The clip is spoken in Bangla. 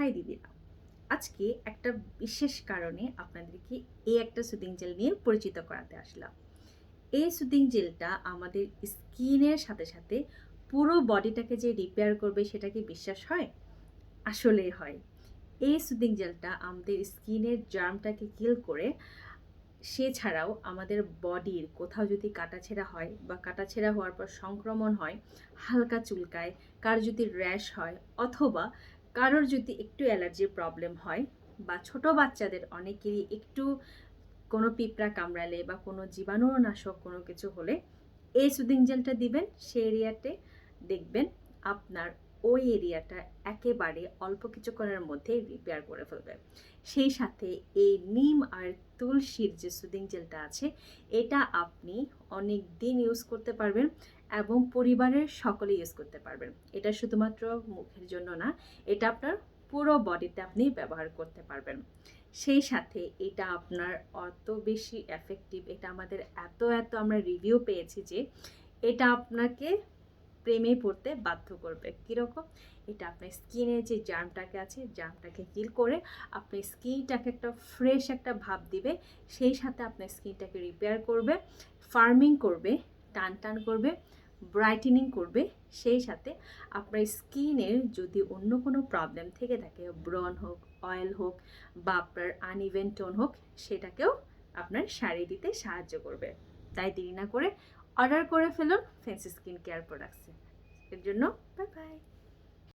হাই দিদিরা আজকে একটা বিশেষ কারণে আপনাদেরকে এই একটা সুদিং জেল নিয়ে পরিচিত করাতে আসলাম। এই সুদিং জেলটা আমাদের স্কিনের সাথে সাথে পুরো বডিটাকে যে রিপেয়ার করবে সেটা কি বিশ্বাস হয়? আসলেই হয়। এই সুদিং জেলটা আমাদের স্কিনের জার্মটাকে কিল করে সে ছাড়াও আমাদের বডির কোথাও যদি কাটাছেঁড়া হয় বা কাটাছেঁড়া হওয়ার পর সংক্রমণ হয়, হালকা চুলকায়, কার যদি র্যাশ হয় অথবা কারোর যদি একটু অ্যালার্জির প্রবলেম হয় বা ছোট বাচ্চাদের অনেকেরই একটু কোনো পিঁপড়া কামড়ালে বা কোনো জীবাণুনাশক কোনো কিছু হলে এই সুদিং জেলটা দিবেন। সেই এরিয়াতে দেখবেন আপনার ওই এরিয়াটা একেবারে অল্প কিছুক্ষণের মধ্যে রিপেয়ার করে ফেলবে। সেই সাথে এই নিম আর তুলসীর যে সুদিং জেলটা আছে, এটা আপনি অনেক দিন ইউজ করতে পারবেন। এবং পরিবারের সকলে ইউজ করতে পারবেন। এটা শুধুমাত্র মুখের জন্য না, এটা আপনার পুরো বডিতে আপনি ব্যবহার করতে পারবেন। সেই সাথে এটা আপনার অত বেশি এফেক্টিভ এটা আমাদের এত এত আমরা রিভিউ পেয়েছি যে এটা আপনাকে প্রেমে পড়তে বাধ্য করবে। কীরকম? এটা আপনার স্কিনে যে জার্মটাকে আছে জার্মটাকে কিল করে আপনার স্কিনটাকে একটা ফ্রেশ একটা ভাব দিবে, সেই সাথে আপনার স্কিনটাকে রিপেয়ার করবে ফার্মিং করবে টান টান করবে ব্রাইটেনিং করবে, সেই সাথে আপনার স্কিনের যদি অন্য কোনো প্রবলেম থেকে থাকে ব্রন হোক অয়েল হোক বা আপনার আনইভেন টোন হোক, সেটাকেও আপনার সারিয়ে দিতে সাহায্য করবে। তাই দেরি না করে অর্ডার করে ফেলুন ফেন্সি স্কিন কেয়ার প্রোডাক্টসে এর জন্য বাই বাই